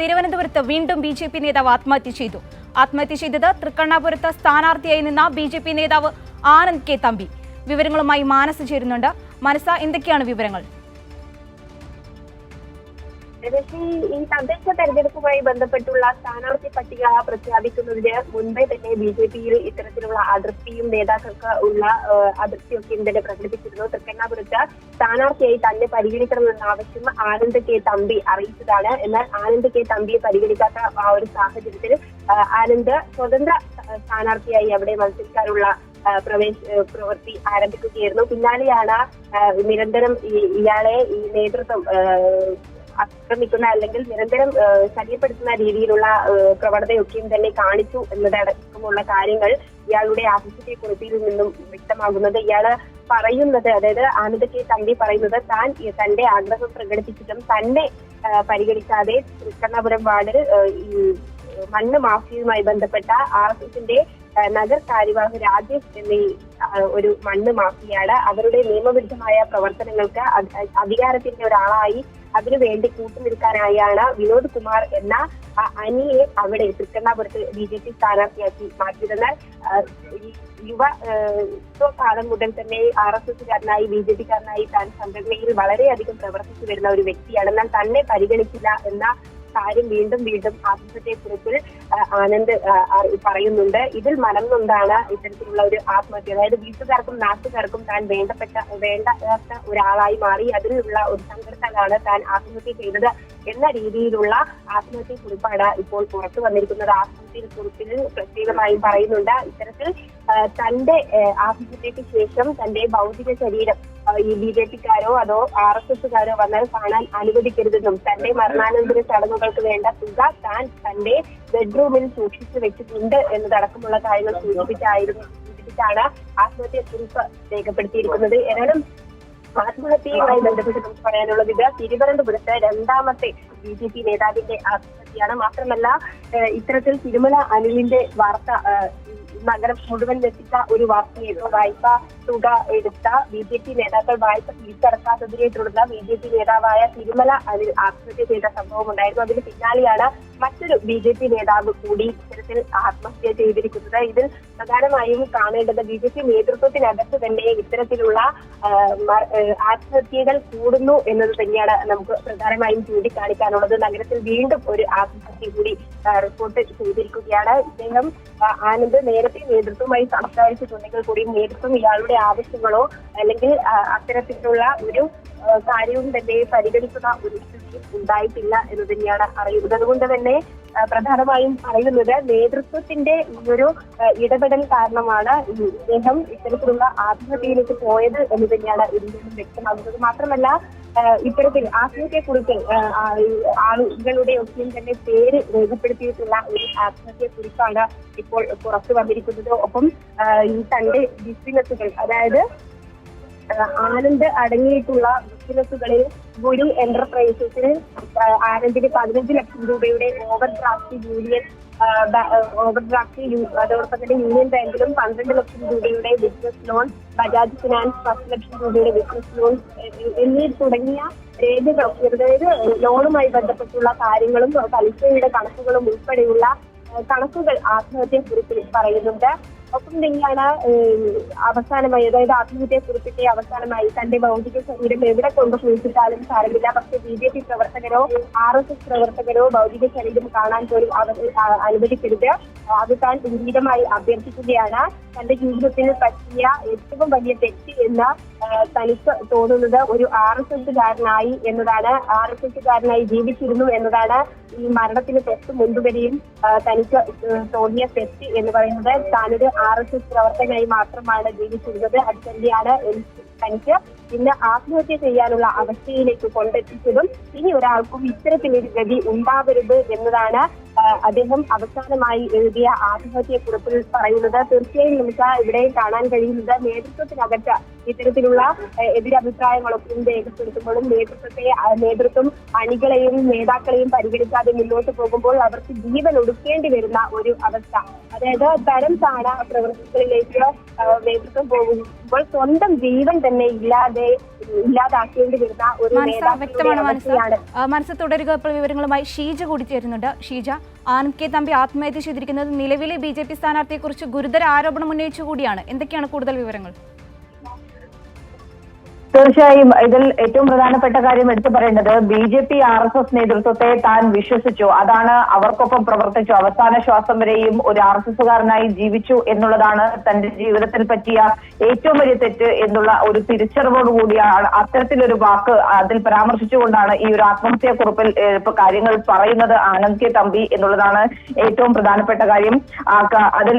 തിരുവനന്തപുരത്ത് വീണ്ടും B J P നേതാവ് ആത്മഹത്യ ചെയ്തു. ആത്മഹത്യ ചെയ്തത് തൃക്കണ്ണാപുരത്ത് സ്ഥാനാർത്ഥിയായി നിന്ന ബി ജെ പി നേതാവ് ആനന്ദ് കെ തമ്പി. വിവരങ്ങളുമായി മാനസ് ചേരുന്നുണ്ട്. മനസ എന്തൊക്കെയാണ് വിവരങ്ങൾ? രജനി ഈ തദ്ദേശ തെരഞ്ഞെടുപ്പുമായി ബന്ധപ്പെട്ടുള്ള സ്ഥാനാർത്ഥി പട്ടിക പ്രഖ്യാപിക്കുന്നതിന് മുൻപേ തന്നെ ബി ജെ പിയിൽ ഇത്തരത്തിലുള്ള അതൃപ്തിയും നേതാക്കൾക്ക് ഉള്ള അതൃപ്തിയൊക്കെ ഇന്നലെ പ്രകടിപ്പിച്ചിരുന്നു. തൃക്കണ്ണാപുരത്ത് സ്ഥാനാർത്ഥിയായി തന്നെ പരിഗണിക്കണമെന്ന ആവശ്യം ആനന്ദ് കെ തമ്പി അറിയിച്ചതാണ്. എന്നാൽ ആനന്ദ് കെ തമ്പിയെ പരിഗണിക്കാത്ത ആ ഒരു സാഹചര്യത്തിൽ ആനന്ദ് സ്വതന്ത്ര സ്ഥാനാർത്ഥിയായി അവിടെ മത്സരിക്കാനുള്ള പ്രവേശ പ്രവൃത്തി ആരംഭിക്കുകയായിരുന്നു. പിന്നാലെയാണ് നിരന്തരം ഇയാളെ ഈ നേതൃത്വം ആക്രമിക്കുന്ന അല്ലെങ്കിൽ നിരന്തരം ശല്യപ്പെടുത്തുന്ന രീതിയിലുള്ള പ്രവണതയൊക്കെയും തന്നെ കാണിച്ചു എന്നതടക്കമുള്ള കാര്യങ്ങൾ ഇയാളുടെ ആഫീസിന്റെ കുറിപ്പിൽ നിന്നും വ്യക്തമാകുന്നത്. ഇയാൾ പറയുന്നത് അതായത് ആനന്ദ കെ തമ്പി പറയുന്നത് താൻ തന്റെ ആഗ്രഹം പ്രകടിപ്പിച്ചിട്ടും തന്നെ പരിഗണിക്കാതെ തൃക്കണ്ണപുരം വാർഡ് മണ്ണ് മാഫിയയുമായി ബന്ധപ്പെട്ട ആർ എസ് എസിന്റെ നഗർ കാര്യവാഹ് രാജേഷ് എന്നീ ഒരു മണ്ണ് മാഫിയാണ്. അവരുടെ നിയമവിരുദ്ധമായ പ്രവർത്തനങ്ങൾക്ക് അധികാരത്തിന്റെ ഒരാളായി അതിനുവേണ്ടി കൂട്ടുനിൽക്കാനായാണ് വിനോദ് കുമാർ എന്ന അനിയെ അവിടെ തൃക്കണ്ണാപുരത്ത് ബി ജെ പി സ്ഥാനാർത്ഥിയാക്കി മാറ്റിയതെന്നാൽ യുവ കാലം മുതൽ തന്നെ ആർ എസ് എസുകാരനായി ബി ജെ പിക്കാരനായി താൻ സംഘടനയിൽ വളരെയധികം പ്രവർത്തിച്ചു വരുന്ന ഒരു വ്യക്തിയാണ്. എന്നാൽ തന്നെ പരിഗണിക്കില്ല എന്ന കാര്യം വീണ്ടും വീണ്ടും ആത്മഹത്യയെക്കുറിച്ച് ആനന്ദ് പറയുന്നുണ്ട്. ഇതിൽ മനം ഇത്തരത്തിലുള്ള ഒരു ആത്മഹത്യ. അതായത് വീട്ടുകാർക്കും നാട്ടുകാർക്കും താൻ വേണ്ടപ്പെട്ട വേണ്ടാത്ത ഒരാളായി മാറി അതിലുള്ള ഒരു സംഘടനകളാണ് താൻ ആത്മഹത്യ ചെയ്തത് എന്ന രീതിയിലുള്ള ആത്മഹത്യ കുറിപ്പാണ് ഇപ്പോൾ പുറത്തു വന്നിരിക്കുന്നത്. ആത്മഹത്യ കുറിപ്പിൽ പ്രത്യേകമായും പറയുന്നുണ്ട്. ഇത്തരത്തിൽ തന്റെ ആഭിമുഖ്യത്തിന് ശേഷം തന്റെ ഭൗതിക ശരീരം ഈ ബി ജെ പിക്കാരോ അതോ ആർ എസ് എസുകാരോ വന്നാൽ കാണാൻ അനുവദിക്കരുതെന്നും തന്റെ മരണാനന്തര ചടങ്ങുകൾക്ക് വേണ്ട തുക താൻ തന്റെ ബെഡ്റൂമിൽ സൂക്ഷിച്ചു വെച്ചിട്ടുണ്ട് എന്നതടക്കമുള്ള കാര്യങ്ങൾ സൂചിപ്പിച്ചായിരുന്നു സൂചിപ്പിച്ചാണ് ആത്മഹത്യ കുറിപ്പ് രേഖപ്പെടുത്തിയിരിക്കുന്നത്. ഏതായാലും ആത്മഹത്യയുമായി ബന്ധപ്പെട്ട് നമുക്ക് പറയാനുള്ളത് ഇത് തിരുവനന്തപുരത്ത് രണ്ടാമത്തെ ബി ജെ പി നേതാവിന്റെ ആത്മഹത്യയാണ് മാത്രമല്ല ഇത്തരത്തിൽ തിരുമല അനിലിന്റെ വാർത്ത നഗരം മുഴുവൻ ലഭിച്ച ഒരു വാർത്തയായിരുന്നു. വായ്പ തുക എടുത്ത ബി ജെ പി നേതാക്കൾ വായ്പ തിരിച്ചടക്കാത്തതിനെ തുടർന്ന് ബി ജെ പി നേതാവായ തിരുമല അനിൽ ആത്മഹത്യ ചെയ്ത സംഭവം ഉണ്ടായിരുന്നു. അതിന് പിന്നാലെയാണ് മറ്റൊരു ബി ജെ പി നേതാവ് കൂടി ഇത്തരത്തിൽ ആത്മഹത്യ ചെയ്തിരിക്കുന്നത്. ഇതിൽ പ്രധാനമായും കാണേണ്ടത് ബി ജെ പി നേതൃത്വത്തിനകത്ത് തന്നെ ഇത്തരത്തിലുള്ള ആത്മഹത്യകൾ കൂടുന്നു എന്നത് തന്നെയാണ് നമുക്ക് പ്രധാനമായും ചൂണ്ടിക്കാണിക്കാനുള്ളത്. നഗരത്തിൽ വീണ്ടും ഒരു ആത്മഹത്യ കൂടി റിപ്പോർട്ട് ചെയ്തിരിക്കുകയാണ്. ഇദ്ദേഹം ആനന്ദ് നേരത്തെ നേതൃത്വമായി സംസാരിച്ചിട്ടുണ്ടെങ്കിൽ കൂടി നേതൃത്വം ഇയാളുടെ ആവശ്യങ്ങളോ അല്ലെങ്കിൽ അത്തരത്തിലുള്ള ഒരു കാര്യവും തന്നെ പരിഗണിക്കുന്ന ഒരു സ്ഥിതി ഉണ്ടായിട്ടില്ല എന്ന് തന്നെയാണ് അറിയുന്നത്. അതുകൊണ്ട് തന്നെ പ്രധാനമായും പറയുന്നത് നേതൃത്വത്തിന്റെ ഒരു ഇടപെടൽ കാരണമാണ് ഇദ്ദേഹം ഇത്തരത്തിലുള്ള ആത്മഹത്യയിലേക്ക് പോയത് എന്ന് തന്നെയാണ് ഇതിൽ വ്യക്തമാകുന്നത്. മാത്രമല്ല ഇത്തരത്തിൽ ഇത്തരത്തിൽ കുറിച്ച് ആളുകളുടെ ഒക്കെയും തന്നെ പേര് രേഖപ്പെടുത്തിയിട്ടുള്ള ഒരു ആത്മഹത്യയെക്കുറിച്ചാണ് ഇപ്പോൾ പുറത്തു വന്നിരിക്കുന്നത്. ഒപ്പം തന്റെ ബിസിനസ്സുകൾ അതായത് ആനന്ദ് അടങ്ങിയിട്ടുള്ള ബിസിനസ്സുകളിൽ ഗുരു എന്റർപ്രൈസസിന് ആനന്ദിന് പതിനഞ്ച് ലക്ഷം രൂപയുടെ overdraft union overdraft അതോടൊപ്പം തന്നെ യൂണിയൻ ബാങ്കിലും പന്ത്രണ്ട് ലക്ഷം രൂപയുടെ ബിസിനസ് ലോൺ ബജാജ് ഫിനാൻസ് പത്ത് ലക്ഷം രൂപയുടെ ബിസിനസ് ലോൺ എന്നീ തുടങ്ങിയ രേഖകൾ അതായത് ലോണുമായി ബന്ധപ്പെട്ടുള്ള കാര്യങ്ങളും പലിശയുടെ കണക്കുകളും ഉൾപ്പെടെയുള്ള കണക്കുകൾ ആത്മഹത്യ കുറിപ്പിൽ പറയുന്നുണ്ട്. ഒപ്പം തന്നെയാണ് അവസാനമായി അതായത് ആത്മഹത്യയെ കുറിപ്പിന്റെ അവസാനമായി തന്റെ ഭൗതിക ശരീരം എവിടെ കൊണ്ട് കുഴിച്ചിട്ടാലും സാരമില്ല. പക്ഷെ ബി ജെ പി പ്രവർത്തകരോ ആർ എസ് എസ് പ്രവർത്തകരോ ഭൗതിക ശരീരം കാണാൻ പോലും അവർ അനുവദിക്കരുത്. അത് താൻ ഗംഭീരമായി അഭ്യർത്ഥിക്കുകയാണ്. തന്റെ ജീവിതത്തിൽ പറ്റിയ ഏറ്റവും വലിയ തെറ്റ് എന്ന് തനിക്ക് തോന്നുന്നത് ഒരു ആർ എസ് എസ്സുകാരനായി എന്നതാണ്. ആർ എസ് എസ്സുകാരനായി ജീവിച്ചിരുന്നു എന്നതാണ് ഈ മരണത്തിന് തൊട്ട് മുൻപ് വരെയും തനിക്ക് തോന്നിയ തെറ്റ് എന്ന് പറയുന്നത്. താനൊരു ആർ എസ് എസ് പ്രവർത്തകനായി മാത്രമാണ് ജീവിച്ചിരുന്നത്. എനിക്ക് തനിക്ക് ഇന്ന് ആത്മഹത്യ ചെയ്യാനുള്ള അവസ്ഥയിലേക്ക് കൊണ്ടെത്തിച്ചതും ഇനി ഒരാൾക്കും ഇത്തരത്തിലൊരു ഗതി ഉണ്ടാവരുത് എന്നതാണ് അദ്ദേഹം അവസാനമായി എഴുതിയ ആത്മഹത്യക്കുറിപ്പിൽ പറയുന്നത് തീർച്ചയായും നമുക്ക് ഇവിടെ കാണാൻ കഴിയുന്നത് നേതൃത്വത്തിനകത്ത് ഇത്തരത്തിലുള്ള എതിരഭിപ്രായങ്ങളൊക്കെ രേഖപ്പെടുത്തുമ്പോഴും നേതൃത്വത്തെ നേതൃത്വം അണികളെയും നേതാക്കളെയും പരിഗണിക്കാതെ മുന്നോട്ട് പോകുമ്പോൾ അവർക്ക് ജീവൻ ഒടുക്കേണ്ടി വരുന്ന ഒരു അവസ്ഥ. അതായത് തരം താണ പ്രവൃത്തികളിലേക്ക് നേതൃത്വം പോകുമ്പോൾ സ്വന്തം ജീവൻ തന്നെ ഇല്ലാതെ ഇല്ലാതാക്കേണ്ടി വരുന്ന ഒരു വ്യക്തമാണ് മനസ്സ്. മനസ്സ് തുടരുക ഇപ്പോൾ വിവരങ്ങളുമായി ഷീജ കൂടി ചേരുന്നുണ്ട് ഷീജ ആനന്ദ് കെ തമ്പി ആത്മഹത്യ ചെയ്തിരിക്കുന്നത് നിലവിലെ ബി ജെ പി സ്ഥാനാർത്ഥിയെക്കുറിച്ച് ഗുരുതര ആരോപണം ഉന്നയിച്ചു കൂടിയാണ്. എന്തൊക്കെയാണ് കൂടുതൽ വിവരങ്ങൾ? തീർച്ചയായും ഇതിൽ ഏറ്റവും പ്രധാനപ്പെട്ട കാര്യം എടുത്തു പറയേണ്ടത് B J P R S S നേതൃത്വത്തെ താൻ വിശ്വസിച്ചു. അതാണ് അവർക്കൊപ്പം പ്രവർത്തിച്ചു. അവസാന ശ്വാസം വരെയും ഒരു ആർ എസ് എസുകാരനായി ജീവിച്ചു എന്നുള്ളതാണ് തന്റെ ജീവിതത്തിൽ പറ്റിയ ഏറ്റവും വലിയ തെറ്റ് എന്നുള്ള ഒരു തിരിച്ചറിവോട് കൂടിയാണ് അത്തരത്തിലൊരു വാക്ക് അതിൽ പരാമർശിച്ചുകൊണ്ടാണ് ഈ ഒരു ആത്മഹത്യാക്കുറിപ്പിൽ ഇപ്പൊ കാര്യങ്ങൾ പറയുന്നത് ആനന്ദ് കെ തമ്പി എന്നുള്ളതാണ് ഏറ്റവും പ്രധാനപ്പെട്ട കാര്യം. അതിൽ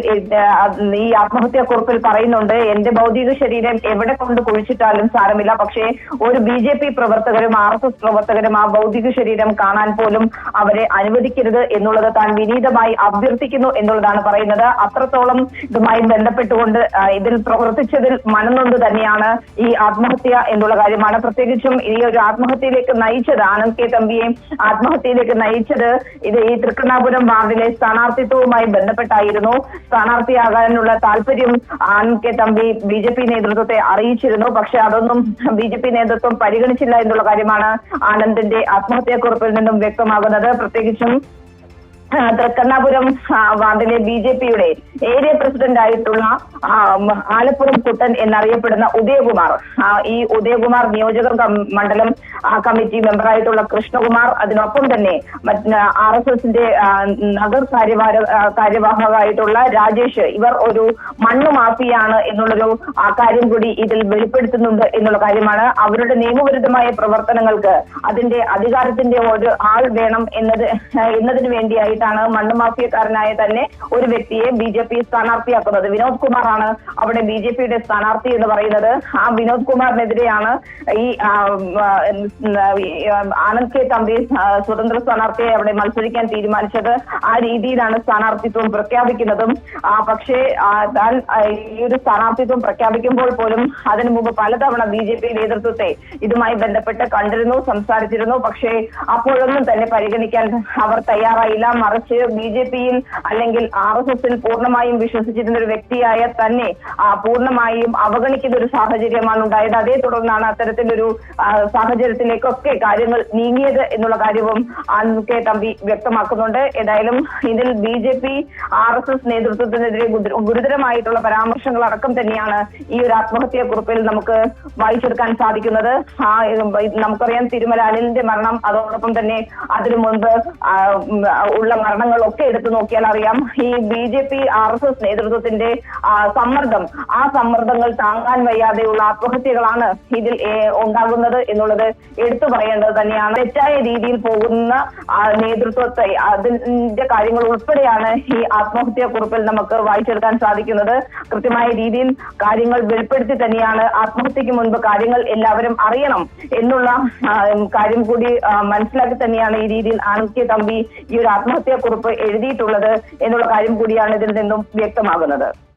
ഈ ആത്മഹത്യാക്കുറിപ്പിൽ പറയുന്നുണ്ട് എന്റെ ഭൗതിക ശരീരം എവിടെ കൊണ്ട് കുഴിച്ചിട്ടാലും സാരമില്ല. പക്ഷേ ഒരു ബി ജെ പി പ്രവർത്തകരും ആർ എസ് എസ് പ്രവർത്തകരും ആ ഭൗതിക ശരീരം കാണാൻ പോലും അവരെ അനുവദിക്കരുത് എന്നുള്ളത് താൻ വിനീതമായി അഭ്യർത്ഥിക്കുന്നു എന്നുള്ളതാണ് പറയുന്നത്. അത്രത്തോളം ഇതുമായി ബന്ധപ്പെട്ടുകൊണ്ട് ഇതിൽ പ്രവർത്തിച്ചതിൽ മനംനൊന്ത് തന്നെയാണ് ഈ ആത്മഹത്യ എന്നുള്ള കാര്യമാണ്. പ്രത്യേകിച്ചും ഈ ഒരു ആത്മഹത്യയിലേക്ക് നയിച്ചത് ആനന്ദ് കെ തമ്പിയെ. ആത്മഹത്യയിലേക്ക് നയിച്ചത് ഇത് ഈ തൃക്കണ്ണാപുരം വാർഡിലെ സ്ഥാനാർത്ഥിത്വവുമായി ബന്ധപ്പെട്ടായിരുന്നു. സ്ഥാനാർത്ഥിയാകാനുള്ള താല്പര്യം Anand K Thampi B J P നേതൃത്വത്തെ അറിയിച്ചിരുന്നു. പക്ഷെ അതൊന്നും ബി ജെ പി നേതൃത്വം പരിഗണിച്ചില്ല എന്നുള്ള കാര്യമാണ് ആനന്ദിന്റെ ആത്മഹത്യാക്കുറിപ്പിൽ നിന്നും വ്യക്തമാകുന്നത്. പ്രത്യേകിച്ചും തൃക്കണ്ണാപുരം വാർഡിലെ ബി ജെ പിയുടെ ഏരിയ പ്രസിഡന്റ് ആയിട്ടുള്ള ആലപ്പുറം കുട്ടൻ എന്നറിയപ്പെടുന്ന ഉദയകുമാർ. ഈ ഉദയകുമാർ നിയോജക മണ്ഡലം കമ്മിറ്റി മെമ്പറായിട്ടുള്ള കൃഷ്ണകുമാർ അതിനൊപ്പം തന്നെ ആർ എസ് എസിന്റെ നഗർ കാര്യവാര കാര്യവാഹകായിട്ടുള്ള രാജേഷ് ഇവർ ഒരു മണ്ണ് മാഫിയാണ് എന്നുള്ളൊരു കാര്യം കൂടി ഇതിൽ വെളിപ്പെടുത്തുന്നുണ്ട് എന്നുള്ള കാര്യമാണ്. അവരുടെ നിയമവിരുദ്ധമായ പ്രവർത്തനങ്ങൾക്ക് അതിന്റെ അധികാരത്തിന്റെ ഒരു ആൾ വേണം എന്നത് എന്നതിന് വേണ്ടിയായിട്ടാണ് മണ്ണ് മാഫിയക്കാരനായ തന്നെ ഒരു വ്യക്തിയെ ബി ജെ പി സ്ഥാനാർത്ഥിയാക്കുന്നത്. വിനോദ് കുമാറാണ് അവിടെ ബി ജെ പിയുടെ സ്ഥാനാർത്ഥി എന്ന് പറയുന്നത്. ആ വിനോദ് കുമാറിനെതിരെയാണ് ഈ ആനന്ദ് കെ തമ്പി സ്വതന്ത്ര സ്ഥാനാർത്ഥിയെ അവിടെ മത്സരിക്കാൻ തീരുമാനിച്ചത്. ആ രീതിയിലാണ് സ്ഥാനാർത്ഥിത്വം പ്രഖ്യാപിക്കുന്നതും. പക്ഷേ താൻ ഈ ഒരു സ്ഥാനാർത്ഥിത്വം പ്രഖ്യാപിക്കുമ്പോൾ പോലും അതിനു മുമ്പ് പലതവണ ബി ജെ പി നേതൃത്വത്തെ ഇതുമായി ബന്ധപ്പെട്ട് കണ്ടിരുന്നു സംസാരിച്ചിരുന്നു. പക്ഷേ അപ്പോഴൊന്നും തന്നെ പരിഗണിക്കാൻ അവർ തയ്യാറായില്ല. മറിച്ച് ബി ജെ പിയിൽ അല്ലെങ്കിൽ ആർ എസ് എസിൽ പൂർണമായും വിശ്വസിച്ചിരുന്ന ഒരു വ്യക്തിയായ തന്നെ പൂർണമായും അവഗണിക്കുന്ന ഒരു സാഹചര്യമാണ് ഉണ്ടായത്. അതേ തുടർന്നാണ് അത്തരത്തിലൊരു സാഹചര്യത്തിലേക്കൊക്കെ കാര്യങ്ങൾ നീങ്ങിയത് എന്നുള്ള കാര്യവും കെ തമ്പി വ്യക്തമാക്കുന്നുണ്ട്. ഏതായാലും ഇതിൽ B J P R S S നേതൃത്വത്തിനെതിരെ ഗുരുതരമായിട്ടുള്ള പരാമർശങ്ങൾ അടക്കം തന്നെയാണ് ഈ ഒരു ആത്മഹത്യാ കുറിപ്പിൽ നമുക്ക് വായിച്ചെടുക്കാൻ സാധിക്കുന്നത്. നമുക്കറിയാം തിരുമല അനിലിന്റെ മരണം അതോടൊപ്പം തന്നെ അതിനു മുൻപ് ഉള്ള മരണങ്ങളൊക്കെ എടുത്തു നോക്കിയാൽ അറിയാം. ഈ B J P R S S നേതൃത്വത്തിന്റെ സമ്മർദ്ദം ആ സമ്മർദ്ദങ്ങൾ താങ്ങാൻ വയ്യാതെയുള്ള ആത്മഹത്യകളാണ് ഇതിൽ ഉണ്ടാകുന്നത് എന്നുള്ളത് എടുത്തു പറയേണ്ടത് തന്നെയാണ്. തെറ്റായ രീതിയിൽ പോകുന്ന നേതൃത്വത്തെ അതിന്റെ കാര്യങ്ങൾ ഉൾപ്പെടെയാണ് ഈ ആത്മഹത്യാ കുറിപ്പിൽ നമുക്ക് വായിച്ചെടുക്കാൻ സാധിക്കുന്നത്. കൃത്യമായ രീതിയിൽ കാര്യങ്ങൾ വെളിപ്പെടുത്തി തന്നെയാണ് ആത്മഹത്യക്ക് മുൻപ് കാര്യങ്ങൾ എല്ലാവരും അറിയണം എന്നുള്ള കാര്യം കൂടി മനസ്സിലാക്കി തന്നെയാണ് ഈ രീതിയിൽ ആനന്ദ് തമ്പി ഈ ഒരു ആത്മഹത്യാ കുറിപ്പ് എഴുതിയിട്ടുള്ളത് എന്നുള്ള കാര്യം കൂടിയാണ് ഇതിൽ നിന്നും വ്യക്തമാകുന്നത്.